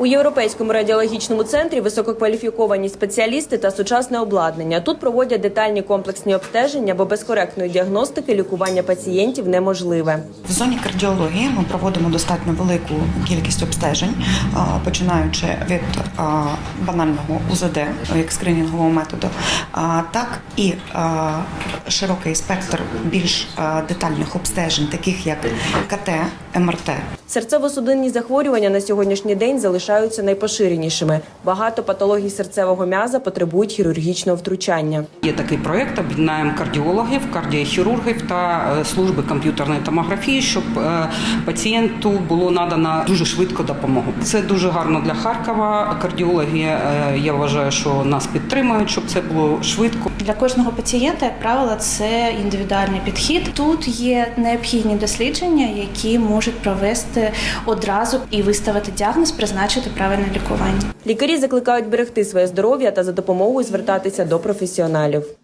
У європейському радіологічному центрі висококваліфіковані спеціалісти та сучасне обладнання. Тут проводять детальні комплексні обстеження, бо без коректної діагностики лікування пацієнтів неможливе. В зоні кардіології ми проводимо достатньо велику кількість обстежень, починаючи від банального УЗД як скринінгового методу, так і широкий спектр більш детальних обстежень, таких як КТ, МРТ. Серцево-судинні захворювання на сьогоднішній день залишаються найпоширенішими. Багато патологій серцевого м'яза потребують хірургічного втручання. Є такий проєкт, об'єднаємо кардіологів, кардіохірургів та е, служби комп'ютерної томографії, щоб е, пацієнту було надано дуже швидко допомогу. Це дуже гарно для Харкова. Кардіологи, е, я вважаю, що нас підтримують, щоб це було швидко. Для кожного пацієнта, як правило, це індивідуальний підхід. Тут є необхідні дослідження, які можуть провести одразу і виставити діагноз, призначити правильне лікування. Лікарі закликають берегти своє здоров'я та за допомогою звертатися до професіоналів.